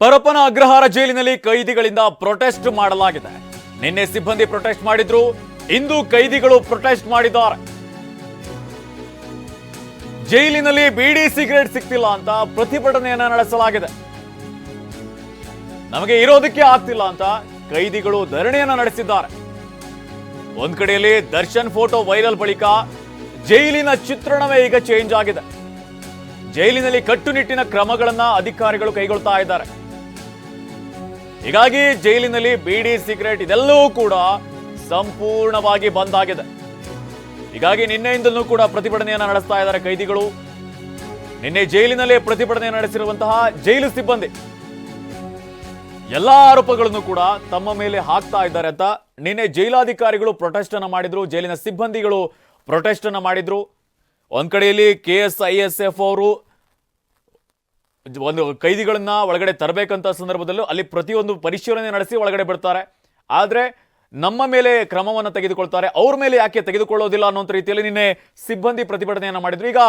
ಪರಪ್ಪನ ಅಗ್ರಹಾರ ಜೈಲಿನಲ್ಲಿ ಕೈದಿಗಳಿಂದ ಪ್ರೊಟೆಸ್ಟ್ ಮಾಡಲಾಗಿದೆ. ನಿನ್ನೆ ಸಿಬ್ಬಂದಿ ಪ್ರೊಟೆಸ್ಟ್ ಮಾಡಿದ್ರು, ಇಂದು ಕೈದಿಗಳು ಪ್ರೊಟೆಸ್ಟ್ ಮಾಡಿದ್ದಾರೆ. ಜೈಲಿನಲ್ಲಿ ಬಿಡಿ ಸಿಗರೇಟ್ ಸಿಗ್ತಿಲ್ಲ ಅಂತ ಪ್ರತಿಭಟನೆಯನ್ನ ನಡೆಸಲಾಗಿದೆ. ನಮಗೆ ಇರೋದಕ್ಕೆ ಆಗ್ತಿಲ್ಲ ಅಂತ ಕೈದಿಗಳು ಧರಣಿಯನ್ನ ನಡೆಸಿದ್ದಾರೆ. ಒಂದ್ ಕಡೆಯಲ್ಲಿ ದರ್ಶನ್ ಫೋಟೋ ವೈರಲ್ ಬಳಿಕ ಜೈಲಿನ ಚಿತ್ರಣವೇ ಈಗ ಚೇಂಜ್ ಆಗಿದೆ. ಜೈಲಿನಲ್ಲಿ ಕಟ್ಟುನಿಟ್ಟಿನ ಕ್ರಮಗಳನ್ನ ಅಧಿಕಾರಿಗಳು ಕೈಗೊಳ್ತಾ ಇದ್ದಾರೆ. ಹೀಗಾಗಿ ಜೈಲಿನಲ್ಲಿ ಬೀಡಿ ಸಿಗರೇಟ್ ಇದೆಲ್ಲವೂ ಕೂಡ ಸಂಪೂರ್ಣವಾಗಿ ಬಂದ್ ಆಗಿದೆ. ಹೀಗಾಗಿ ನಿನ್ನೆಯಿಂದಲೂ ಕೂಡ ಪ್ರತಿಭಟನೆಯನ್ನ ನಡೆಸ್ತಾ ಇದ್ದಾರೆ ಕೈದಿಗಳು. ನಿನ್ನೆ ಜೈಲಿನಲ್ಲೇ ಪ್ರತಿಭಟನೆ ನಡೆಸಿರುವಂತಹ ಜೈಲು ಸಿಬ್ಬಂದಿ. ಎಲ್ಲಾ ಆರೋಪಗಳನ್ನು ಕೂಡ ತಮ್ಮ ಮೇಲೆ ಹಾಕ್ತಾ ಇದ್ದಾರೆ ಅಂತ ನಿನ್ನೆ ಜೈಲಾಧಿಕಾರಿಗಳು ಪ್ರೊಟೆಸ್ಟ್ ಅನ್ನ ಮಾಡಿದ್ರು, ಜೈಲಿನ ಸಿಬ್ಬಂದಿಗಳು ಪ್ರೊಟೆಸ್ಟ್ ಅನ್ನ ಮಾಡಿದ್ರು. ಒಂದ್ ಕಡೆಯಲ್ಲಿ K S I S F ಅವರು ಒಂದು ಕೈದಿಗಳನ್ನು ಒಳಗಡೆ ತರಬೇಕಂತ ಸಂದರ್ಭದಲ್ಲೂ ಅಲ್ಲಿ ಪ್ರತಿಯೊಂದು ಪರಿಶೀಲನೆ ನಡೆಸಿ ಒಳಗಡೆ ಬಿಡ್ತಾರೆ. ಆದರೆ ನಮ್ಮ ಮೇಲೆ ಕ್ರಮವನ್ನು ತೆಗೆದುಕೊಳ್ತಾರೆ. ಅವ್ರ ಮೇಲೆ ಯಾಕೆ ತೆಗೆದುಕೊಳ್ಳೋದಿಲ್ಲ ಅನ್ನೋಂಥ ರೀತಿಯಲ್ಲಿ ನಿನ್ನೆ ಸಿಬ್ಬಂದಿ ಪ್ರತಿಭಟನೆಯನ್ನ ಮಾಡಿದ್ರು. ಈಗ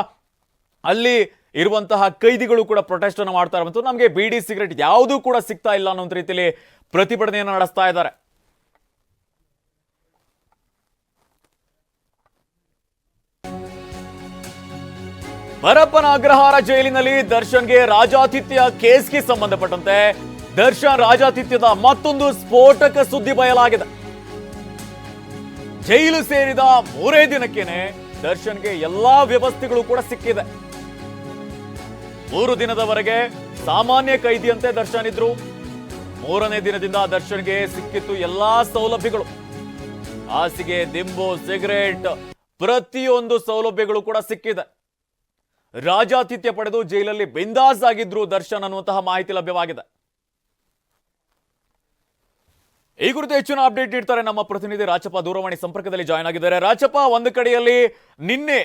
ಅಲ್ಲಿ ಇರುವಂತಹ ಕೈದಿಗಳು ಕೂಡ ಪ್ರೊಟೆಸ್ಟ್ ಅನ್ನು ಮಾಡ್ತಾ ನಮಗೆ ಬಿಡಿ ಸಿಗರೇಟ್ ಯಾವುದೂ ಕೂಡ ಸಿಗ್ತಾ ಇಲ್ಲ ಅನ್ನೋಂಥ ರೀತಿಯಲ್ಲಿ ಪ್ರತಿಭಟನೆಯನ್ನು ನಡೆಸ್ತಾ ಇದ್ದಾರೆ. ಪರಪ್ಪನ ಅಗ್ರಹಾರ ಜೈಲಿನಲ್ಲಿ ದರ್ಶನ್ಗೆ ರಾಜಾತಿಥ್ಯ ಕೇಸ್ಗೆ ಸಂಬಂಧಪಟ್ಟಂತೆ ದರ್ಶನ್ ರಾಜಾತಿಥ್ಯದ ಮತ್ತೊಂದು ಸ್ಫೋಟಕ ಸುದ್ದಿ ಬಯಲಾಗಿದೆ. ಜೈಲು ಸೇರಿದ ಮೂರೇ ದಿನಕ್ಕೇನೆ ದರ್ಶನ್ಗೆ ಎಲ್ಲಾ ವ್ಯವಸ್ಥೆಗಳು ಕೂಡ ಸಿಕ್ಕಿದೆ. ಮೂರು ದಿನದವರೆಗೆ ಸಾಮಾನ್ಯ ಕೈದಿಯಂತೆ ದರ್ಶನ್ ಇದ್ರು. ಮೂರನೇ ದಿನದಿಂದ ದರ್ಶನ್ಗೆ ಸಿಕ್ಕಿತ್ತು ಎಲ್ಲಾ ಸೌಲಭ್ಯಗಳು. ಹಾಸಿಗೆ, ದಿಂಬು, ಸಿಗರೇಟ್ ಪ್ರತಿಯೊಂದು ಸೌಲಭ್ಯಗಳು ಕೂಡ ಸಿಕ್ಕಿದೆ. ರಾಜಾತಿಥ್ಯ ಪಡೆದು ಜೈಲಲ್ಲಿ ಬಿಂದಾಸ್ ಆಗಿದ್ರು ದರ್ಶನ್ ಅನ್ನುವಂತಹ ಮಾಹಿತಿ ಲಭ್ಯವಾಗಿದೆ. ಈ ಕುರಿತು ಹೆಚ್ಚಿನ ಅಪ್ಡೇಟ್ ನೀಡ್ತಾರೆ ನಮ್ಮ ಪ್ರತಿನಿಧಿ ರಾಜಪ್ಪ ದೂರವಾಣಿ ಸಂಪರ್ಕದಲ್ಲಿ ಜಾಯ್ನ್ ಆಗಿದ್ದಾರೆ. ರಾಜಪ್ಪ, ಒಂದು ಕಡೆಯಲ್ಲಿ ನಿನ್ನೆ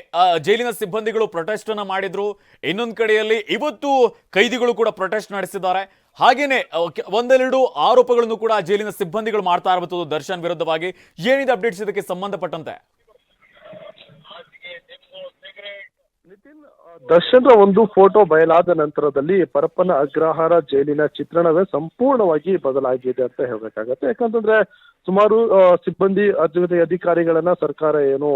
ಜೈಲಿನ ಸಿಬ್ಬಂದಿಗಳು ಪ್ರೊಟೆಸ್ಟ್ ಅನ್ನ ಮಾಡಿದ್ರು. ಇನ್ನೊಂದು ಕಡೆಯಲ್ಲಿ ಇವತ್ತು ಕೈದಿಗಳು ಕೂಡ ಪ್ರೊಟೆಸ್ಟ್ ನಡೆಸಿದ್ದಾರೆ. ಹಾಗೇನೆ ಒಂದೆರಡು ಆರೋಪಗಳನ್ನು ಕೂಡ ಜೈಲಿನ ಸಿಬ್ಬಂದಿಗಳು ಮಾಡ್ತಾ ಇರಬಹುದು ದರ್ಶನ್ ವಿರುದ್ಧವಾಗಿ. ಏನಿದೆ ಅಪ್ಡೇಟ್ಸ್ ಇದಕ್ಕೆ ಸಂಬಂಧಪಟ್ಟಂತೆ? ನಿತಿನ್ ದರ್ಶನ್ರ ಒಂದು ಫೋಟೋ ಬಯಲಾದ ನಂತರದಲ್ಲಿ ಪರಪ್ಪನ ಅಗ್ರಹಾರ ಜೈಲಿನ ಚಿತ್ರಣವೇ ಸಂಪೂರ್ಣವಾಗಿ ಬದಲಾಗಿದೆ ಅಂತ ಹೇಳ್ಬೇಕಾಗತ್ತೆ. ಯಾಕಂತಂದ್ರೆ ಸುಮಾರು ಸಿಬ್ಬಂದಿ ಜೊತೆ ಅಧಿಕಾರಿಗಳನ್ನ ಸರ್ಕಾರ ಏನು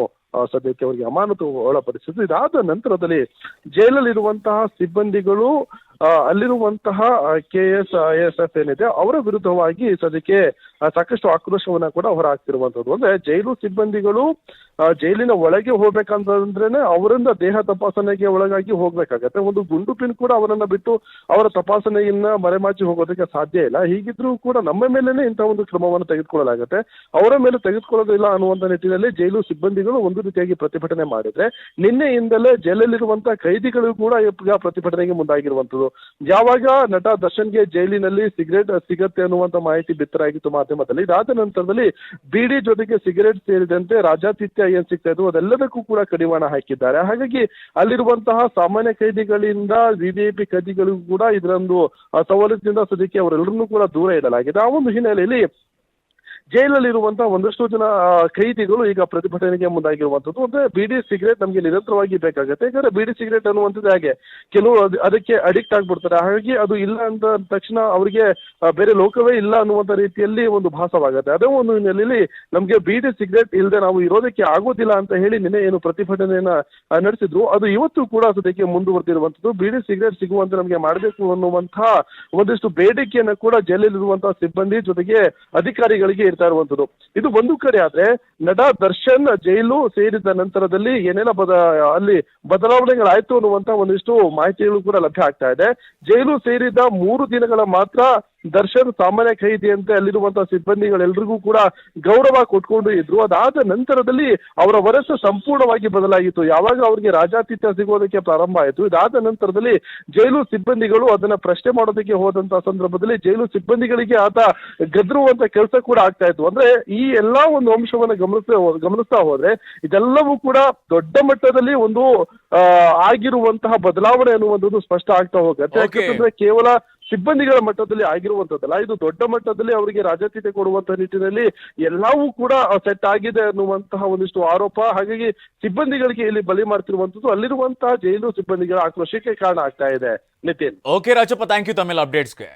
ಸದ್ಯಕ್ಕೆ ಅವರಿಗೆ ಅಮಾನತು ಒಳಪಡಿಸಿದ್ದು. ಇದಾದ ನಂತರದಲ್ಲಿ ಜೈಲಲ್ಲಿರುವಂತಹ ಸಿಬ್ಬಂದಿಗಳು ಅಲ್ಲಿರುವಂತಹ K S, I S F ಏನಿದೆ, ಅವರ ವಿರುದ್ಧವಾಗಿ ಸದ್ಯಕ್ಕೆ ಸಾಕಷ್ಟು ಆಕ್ರೋಶವನ್ನ ಕೂಡ ಹೊರಹಾಕ್ತಿರುವಂತದ್ದು ಅಂದ್ರೆ ಜೈಲು ಸಿಬ್ಬಂದಿಗಳು ಜೈಲಿನ ಒಳಗೆ ಹೋಗ್ಬೇಕಂತಂದ್ರೇನೆ ಅವರಿಂದ ದೇಹ ತಪಾಸಣೆಗೆ ಒಳಗಾಗಿ ಹೋಗ್ಬೇಕಾಗತ್ತೆ. ಒಂದು ಗುಂಡು ಪಿನ್ ಕೂಡ ಅವರನ್ನ ಬಿಟ್ಟು ಅವರ ತಪಾಸಣೆಯನ್ನ ಮರೆಮಾಚಿ ಹೋಗೋದಕ್ಕೆ ಸಾಧ್ಯ ಇಲ್ಲ. ಹೀಗಿದ್ರೂ ಕೂಡ ನಮ್ಮ ಮೇಲೇನೆ ಇಂತಹ ಒಂದು ಕ್ರಮವನ್ನು ತೆಗೆದುಕೊಳ್ಳಲಾಗುತ್ತೆ. ಅವರ ಮೇಲೆ ತೆಗೆದುಕೊಳ್ಳೋದಿಲ್ಲ ಅನ್ನುವಂತ ನಿಟ್ಟಿನಲ್ಲಿ ಜೈಲು ಸಿಬ್ಬಂದಿಗಳು ಒಂದು ರೀತಿಯಾಗಿ ಪ್ರತಿಭಟನೆ ಮಾಡಿದ್ರೆ, ನಿನ್ನೆಯಿಂದಲೇ ಜೈಲಲ್ಲಿರುವಂತಹ ಕೈದಿಗಳು ಕೂಡ ಪ್ರತಿಭಟನೆಗೆ ಮುಂದಾಗಿರುವಂತದ್ದು ಯಾವಾಗ ನಟ ದರ್ಶನ್ಗೆ ಜೈಲಿನಲ್ಲಿ ಸಿಗರೇಟ್, ಸಿಗತ್ತೆ ಅನ್ನುವಂತ ಮಾಹಿತಿ ಬಿತ್ತರಾಗಿತ್ತು ಮಾಧ್ಯಮದಲ್ಲಿ. ಇದಾದ ನಂತರದಲ್ಲಿ ಬಿಡಿ ಜೊತೆಗೆ ಸಿಗರೇಟ್ ಸೇರಿದಂತೆ ರಾಜಾತಿಥ್ಯ ಏನ್ ಸಿಗ್ತಾ ಇದ್ವು ಅದೆಲ್ಲದಕ್ಕೂ ಕೂಡ ಕಡಿವಾಣ ಹಾಕಿದ್ದಾರೆ. ಹಾಗಾಗಿ ಅಲ್ಲಿರುವಂತಹ ಸಾಮಾನ್ಯ ಕೈದಿಗಳಿಂದ ವಿವಿಐಪಿ ಕೈದಿಗಳಿಗೂ ಕೂಡ ಇದರೊಂದು ಸವಲತ್ತಿನಿಂದ ಸದ್ಯಕ್ಕೆ ಅವರೆಲ್ಲರನ್ನೂ ಕೂಡ ದೂರ ಇಡಲಾಗಿದೆ. ಆ ಒಂದು ಹಿನ್ನೆಲೆಯಲ್ಲಿ ಜೈಲಲ್ಲಿರುವಂತಹ ಒಂದಷ್ಟು ಜನ ಕೈದಿಗಳು ಈಗ ಪ್ರತಿಭಟನೆಗೆ ಮುಂದಾಗಿರುವಂತದ್ದು ಅಂದ್ರೆ ಬಿಡಿ ಸಿಗರೇಟ್ ನಮಗೆ ನಿರಂತರವಾಗಿ ಬೇಕಾಗುತ್ತೆ. ಯಾಕಂದ್ರೆ ಬಿಡಿ ಸಿಗರೇಟ್ ಅನ್ನುವಂಥದ್ದು ಹಾಗೆ. ಕೆಲವು ಅದಕ್ಕೆ ಅಡಿಕ್ಟ್ ಆಗ್ಬಿಡ್ತಾರೆ. ಹಾಗಾಗಿ ಅದು ಇಲ್ಲ ಅಂತ ತಕ್ಷಣ ಅವರಿಗೆ ಬೇರೆ ಲೋಕವೇ ಇಲ್ಲ ಅನ್ನುವಂಥ ರೀತಿಯಲ್ಲಿ ಒಂದು ಭಾಸವಾಗುತ್ತೆ. ಅದೇ ಒಂದು ಹಿನ್ನೆಲೆಯಲ್ಲಿ ನಮಗೆ ಬಿಡಿ ಸಿಗರೇಟ್ ಇಲ್ಲದೆ ನಾವು ಇರೋದಕ್ಕೆ ಆಗೋದಿಲ್ಲ ಅಂತ ಹೇಳಿ ನಿನ್ನೆ ಏನು ಪ್ರತಿಭಟನೆಯನ್ನ ನಡೆಸಿದ್ರು. ಅದು ಇವತ್ತು ಕೂಡ ಸದ್ಯಕ್ಕೆ ಮುಂದುವರೆದಿರುವಂತದ್ದು ಬಿಡಿ ಸಿಗರೇಟ್ ಸಿಗುವಂತೆ ನಮಗೆ ಮಾಡಬೇಕು ಅನ್ನುವಂತಹ ಒಂದಿಷ್ಟು ಬೇಡಿಕೆಯನ್ನ ಕೂಡ ಜೈಲಲ್ಲಿರುವಂತಹ ಸಿಬ್ಬಂದಿ ಜೊತೆಗೆ ಅಧಿಕಾರಿಗಳಿಗೆ ಇರ್ತಾ ಇರುವಂತದ್ದು. ಇದು ಒಂದು ಕಡೆ ಆದ್ರೆ ನಟ ದರ್ಶನ್ ಜೈಲು ಸೇರಿದ ನಂತರದಲ್ಲಿ ಏನೆಲ್ಲ ಬದ ಅಲ್ಲಿ ಬದಲಾವಣೆಗಳಾಯ್ತು ಅನ್ನುವಂತ ಒಂದಿಷ್ಟು ಮಾಹಿತಿಗಳು ಕೂಡ ಲಭ್ಯ ಆಗ್ತಾ ಇದೆ. ಜೈಲು ಸೇರಿದ ಮೂರು ದಿನಗಳ ಮಾತ್ರ ದರ್ಶನ್ ಸಾಮಾನ್ಯ ಖೈದಿಯಂತೆ ಅಲ್ಲಿರುವಂತಹ ಸಿಬ್ಬಂದಿಗಳೆಲ್ಲರಿಗೂ ಕೂಡ ಗೌರವ ಕೊಟ್ಕೊಂಡು ಇದ್ರು. ಅದಾದ ನಂತರದಲ್ಲಿ ಅವರ ವರಸ ಸಂಪೂರ್ಣವಾಗಿ ಬದಲಾಯಿತು ಯಾವಾಗ ಅವರಿಗೆ ರಾಜಾತಿಥ್ಯ ಸಿಗೋದಕ್ಕೆ ಪ್ರಾರಂಭ ಆಯಿತು ಇದಾದ ನಂತರದಲ್ಲಿ ಜೈಲು ಸಿಬ್ಬಂದಿಗಳು ಅದನ್ನ ಪ್ರಶ್ನೆ ಮಾಡೋದಕ್ಕೆ ಹೋದಂತಹ ಸಂದರ್ಭದಲ್ಲಿ ಜೈಲು ಸಿಬ್ಬಂದಿಗಳಿಗೆ ಆತ ಗದ್ರುವಂತ ಕೆಲಸ ಕೂಡ ಆಗ್ತಾ ಇತ್ತು. ಅಂದ್ರೆ ಈ ಎಲ್ಲಾ ಒಂದು ಅಂಶವನ್ನು ಗಮನಿಸ ಗಮನಿಸ್ತಾ ಹೋದ್ರೆ ಇದೆಲ್ಲವೂ ಕೂಡ ದೊಡ್ಡ ಮಟ್ಟದಲ್ಲಿ ಒಂದು ಆಗಿರುವಂತಹ ಬದಲಾವಣೆ ಅನ್ನುವಂಥದ್ದು ಸ್ಪಷ್ಟ ಆಗ್ತಾ ಹೋಗುತ್ತೆ. ಯಾಕಂದ್ರೆ ಯಾಕಂತಂದ್ರೆ ಕೇವಲ ಸಿಬ್ಬಂದಿಗಳ ಮಟ್ಟದಲ್ಲಿ ಆಗಿರುವಂತದ್ದಲ್ಲ, ಇದು ದೊಡ್ಡ ಮಟ್ಟದಲ್ಲಿ ಅವರಿಗೆ ರಾಜಕೀಯತೆ ಕೊಡುವಂತಹ ನಿಟ್ಟಿನಲ್ಲಿ ಎಲ್ಲವೂ ಕೂಡ ಸೆಟ್ ಆಗಿದೆ ಅನ್ನುವಂತಹ ಒಂದಿಷ್ಟು ಆರೋಪ. ಹಾಗಾಗಿ ಸಿಬ್ಬಂದಿಗಳಿಗೆ ಇಲ್ಲಿ ಬಲಿ ಮಾಡ್ತಿರುವಂತದ್ದು ಅಲ್ಲಿರುವಂತಹ ಜೈಲು ಸಿಬ್ಬಂದಿಗಳ ಆಕ್ರೋಶಕ್ಕೆ ಕಾರಣ ಆಗ್ತಾ ಇದೆ. Nitin. Okay Rajappa thank you ತಮ್ಮೆಲ್ಲ ಅಪ್ಡೇಟ್ಸ್ಗೆ